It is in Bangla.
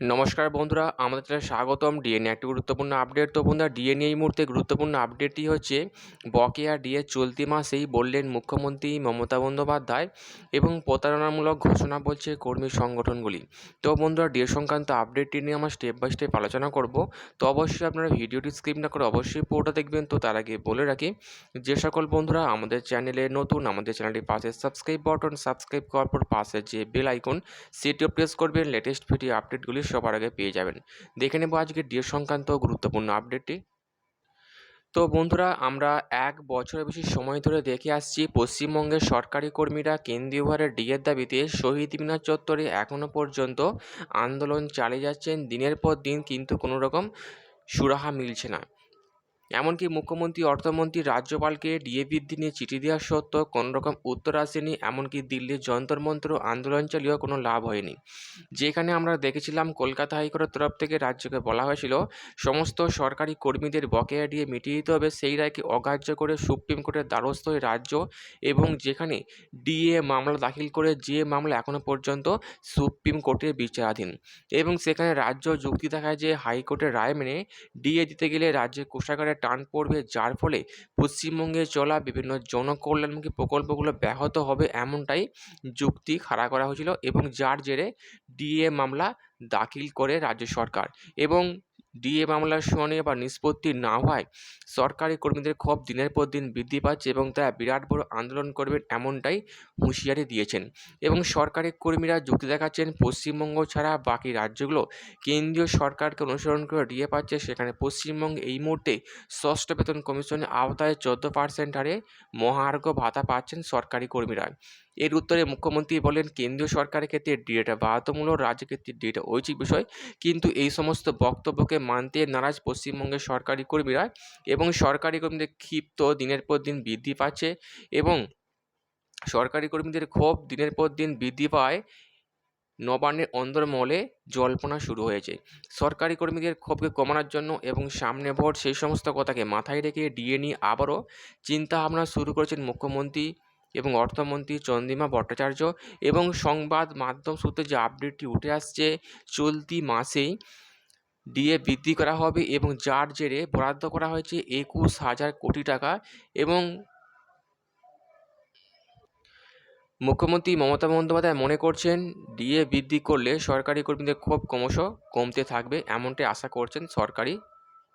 নমস্কার বন্ধুরা, আমাদের চ্যানেলে স্বাগতম ডিএনএ একটি গুরুত্বপূর্ণ আপডেট তো বন্ধুরা ডিএনএ এই মুহূর্তে গুরুত্বপূর্ণ আপডেটটি হচ্ছে বকেয়া ডিএ চলতি মাসেই বললেন মুখ্যমন্ত্রী মমতা বন্দ্যোপাধ্যায় এবং প্রতারণামূলক ঘোষণা বলছে কর্মী সংগঠনগুলি। তো বন্ধুরা ডিএ সংক্রান্ত আপডেটটি নিয়ে আমরা স্টেপ বাই স্টেপ আলোচনা করব। তো অবশ্যই আপনারা ভিডিওটি স্ক্রিপ না করে অবশ্যই পুরোটা দেখবেন। তো তার আগে বলে রাখি, যে সকল বন্ধুরা আমাদের চ্যানেলে নতুন, আমাদের চ্যানেলটির পাশে সাবস্ক্রাইব বাটন সাবস্ক্রাইব করার পর পাশে যে বেল আইকন সেটিও প্রেস করবেন। লেটেস্ট ভিডিও আপডেটগুলি সবার আগে পেয়ে যাবেন। দেখে নেব আজকে ডিএ সংক্রান্ত গুরুত্বপূর্ণ আপডেটটি তো বন্ধুরা, আমরা এক বছরের বেশি সময় ধরে দেখে আসছি, পশ্চিমবঙ্গের সরকারি কর্মীরা কেন্দ্রীয় ভারের ডিএর দাবিতে শহীদ মিনার চত্বরে এখনও পর্যন্ত আন্দোলন চালিয়ে যাচ্ছেন। দিনের পর দিন কিন্তু কোনো রকম সুরাহা মিলছে না। এমনকি মুখ্যমন্ত্রী, অর্থমন্ত্রী, রাজ্যপালকে ডিএ বৃদ্ধি নিয়ে চিঠি দেওয়া সত্ত্বেও কোনো রকম উত্তর আসেনি। এমনকি দিল্লির যন্তর মন্ত্র আন্দোলন চালিয়েও কোনো লাভ হয়নি। যেখানে আমরা দেখেছিলাম, কলকাতা হাইকোর্টের তরফ থেকে রাজ্যকে বলা হয়েছিল, সমস্ত সরকারি কর্মীদের বকেয়া দিয়ে মিটিয়ে দিতে হবে। সেই রায়কে অগ্রাহ্য করে সুপ্রিম কোর্টের দ্বারস্থ হয়ে রাজ্য এবং যেখানে ডিএ মামলা দাখিল করে যে মামলা এখনও পর্যন্ত সুপ্রিম কোর্টের বিচারাধীন এবং সেখানে রাজ্য যুক্তি দেখায় যে হাইকোর্টের রায় মেনে ডিএ দিতে গেলে রাজ্যের কোষাগারে টান পড়বে। যার ফলে পশ্চিমবঙ্গে চলা বিভিন্ন জনকল্যাণমুখী প্রকল্পগুলো ব্যাহত হবে এমনটাই যুক্তি খাড়া করা হয়েছিল এবং যার জেরে ডিএ মামলা দাখিল করে রাজ্য সরকার এবং ডিএ মামলার শুনানি বা নিষ্পত্তি না হওয়ায় সরকারি কর্মীদের ক্ষোভ দিনের পর দিন বৃদ্ধি পাচ্ছে এবং তারা বিরাট বড় আন্দোলন করবেন এমনটাই হুঁশিয়ারি দিয়েছেন। এবং সরকারি কর্মীরা যুক্তি দেখাচ্ছেন, পশ্চিমবঙ্গ ছাড়া বাকি রাজ্যগুলো কেন্দ্রীয় সরকারকে অনুসরণ করে ডিএ পাচ্ছে, সেখানে পশ্চিমবঙ্গে এই মুহূর্তে ষষ্ঠ বেতন কমিশনের আওতায় চোদ্দ পার্সেন্ট হারে মহার্ঘ ভাতা পাচ্ছেন সরকারি কর্মীরা। এর উত্তরে মুখ্যমন্ত্রী বলেন, কেন্দ্রীয় সরকারের ক্ষেত্রে ডিএটা বাধ্যতামূলক রাজ্যের ক্ষেত্রে ডিএটা ঐচ্ছিক বিষয়। কিন্তু এই সমস্ত বক্তব্যকে মানতে নারাজ পশ্চিমবঙ্গের সরকারি কর্মীরা এবং সরকারি কর্মীদের ক্ষিপ্ত দিনের পর দিন বৃদ্ধি পাচ্ছে এবং সরকারি কর্মীদের ক্ষোভ দিনের পর দিন বৃদ্ধি পায়। নবান্নের অন্দরমহলে জল্পনা শুরু হয়েছে। সরকারি কর্মীদের ক্ষোভকে কমানোর জন্য এবং সামনে ভোট সেই সমস্ত কথাকে মাথায় রেখে ডিএ নিয়ে আবারও চিন্তাভাবনা শুরু করেছেন মুখ্যমন্ত্রী এবং অর্থমন্ত্রী চন্দ্রিমা ভট্টাচার্য এবং সংবাদ মাধ্যম সূত্রে যে আপডেটটি উঠে আসছে, চলতি মাসেই ডিএ বৃদ্ধি করা হবে এবং যার জেরে বরাদ্দ করা হয়েছে একুশ হাজার কোটি টাকা এবং মুখ্যমন্ত্রী মমতা বন্দ্যোপাধ্যায় মনে করছেন ডিএ বৃদ্ধি করলে সরকারি কর্মীদের ক্ষোভ ক্রমশ কমতে থাকবে, এমনটাই আশা করছেন সরকারি